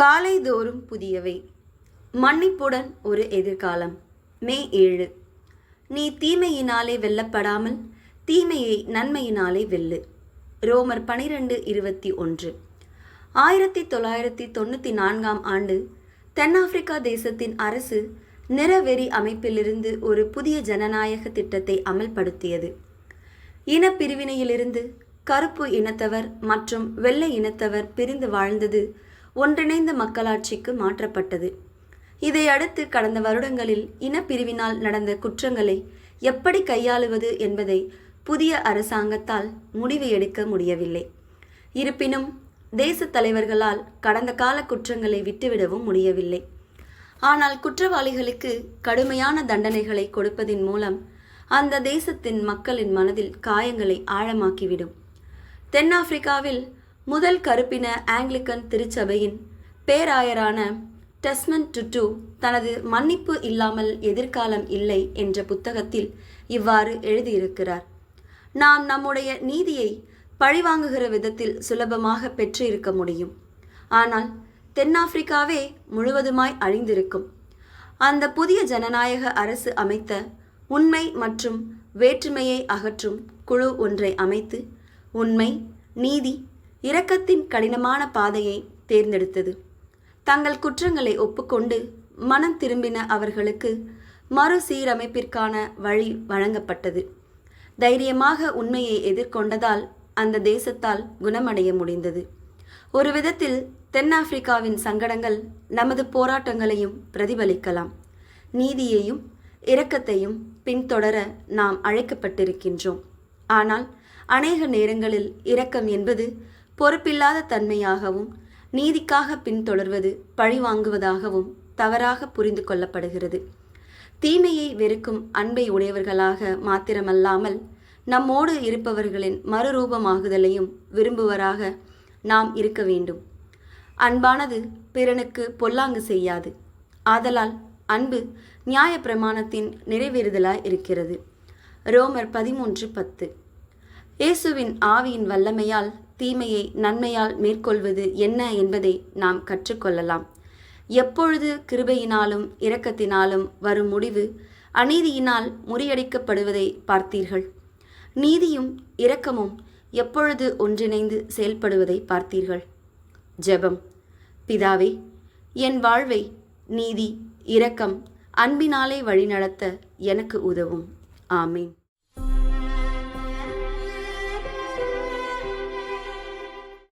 காலைதோறும் புதியவை. மன்னிப்புடன் ஒரு எதிர்காலம். மே ஏழு. நீ தீமையினாலே வெல்லப்படாமல் தீமையை நன்மையினாலே வெல்லு. ரோமர் பனிரெண்டு இருபத்தி ஒன்று. ஆயிரத்தி தொள்ளாயிரத்தி தொண்ணூற்றி நான்காம் ஆண்டு தென்னாப்பிரிக்கா தேசத்தின் அரசு நிறவெறி அமைப்பிலிருந்து ஒரு புதிய ஜனநாயக திட்டத்தை அமல்படுத்தியது. இனப்பிரிவினையிலிருந்து கருப்பு இனத்தவர் மற்றும் வெள்ளை இனத்தவர் பிரிந்து வாழ்ந்தது ஒன்றிணைந்த மக்களாட்சிக்கு மாற்றப்பட்டது. இதையடுத்து கடந்த வருடங்களில் இனப்பிரிவினால் நடந்த குற்றங்களை எப்படி கையாளுவது என்பதை புதிய அரசாங்கத்தால் முடிவு எடுக்க முடியவில்லை. இருப்பினும் தேசத் தலைவர்களால் கடந்த கால குற்றங்களை விட்டுவிடவும் முடியவில்லை. ஆனால் குற்றவாளிகளுக்கு கடுமையான தண்டனைகளை கொடுப்பதின் மூலம் அந்த தேசத்தின் மக்களின் மனதில் காயங்களை ஆழமாக்கிவிடும். தென்னாப்பிரிக்காவில் முதல் கருப்பின ஆங்கிலிக்கன் திருச்சபையின் பேராயரான டெஸ்மன் டுட்டு தனது மன்னிப்பு இல்லாமல் எதிர்காலம் இல்லை என்ற புத்தகத்தில் இவ்வாறு எழுதியிருக்கிறார். நாம் நம்முடைய நீதியை பழிவாங்குகிற விதத்தில் சுலபமாக பெற்று இருக்க முடியும். ஆனால் தென்னாப்பிரிக்காவே முழுவதுமாய் அழிந்திருக்கும். அந்த புதிய ஜனநாயக அரசு அமைத்த உண்மை மற்றும் வேற்றுமையை அகற்றும் குழு ஒன்றை அமைத்து உண்மை நீதி இரக்கத்தின் கடினமான பாதையை தேர்ந்தெடுத்தது. தங்கள் குற்றங்களை ஒப்புக்கொண்டு மனம் திரும்பின அவர்களுக்கு மறுசீரமைப்பிற்கான வழி வழங்கப்பட்டது. தைரியமாக உண்மையை எதிர்கொண்டதால் அந்த தேசத்தால் குணமடைய முடிந்தது. ஒரு விதத்தில் தென்னாப்பிரிக்காவின் சங்கடங்கள் நமது போராட்டங்களையும் பிரதிபலிக்கலாம். நீதியையும் இரக்கத்தையும் பின்தொடர நாம் அழைக்கப்பட்டிருக்கின்றோம். ஆனால் அநேக நேரங்களில் இரக்கம் என்பது பொறுப்பில்லாத தன்மையாகவும் நீதிக்காக பின்தொடர்வது பழிவாங்குவதாகவும் தவறாக புரிந்து கொள்ளப்படுகிறது. தீமையை வெறுக்கும் அன்பை உடையவர்களாக மாத்திரமல்லாமல் நம்மோடு இருப்பவர்களின் மறுரூபமாகுதலையும் விரும்புவராக நாம் இருக்க வேண்டும். அன்பானது பிறனுக்கு பொல்லாங்கு செய்யாது. ஆதலால் அன்பு நியாய பிரமாணத்தின் நிறைவேறுதலாய் இருக்கிறது. ரோமர் பதிமூன்று பத்து. இயேசுவின் ஆவியின் வல்லமையால் தீமையை நன்மையால் மேற்கொள்வது என்ன என்பதை நாம் கற்றுக்கொள்ளலாம். எப்பொழுது கிருபையினாலும் இரக்கத்தினாலும் வரும் முடிவு அநீதியினால் முறியடிக்கப்படுவதை பார்த்தீர்கள். நீதியும் இரக்கமும் எப்பொழுது ஒன்றிணைந்து செயல்படுவதை பார்த்தீர்கள். ஜெபம். பிதாவே என் வாழ்வை நீதி இரக்கம் அன்பினாலே வழிநடத்த எனக்கு உதவும். ஆமீன்.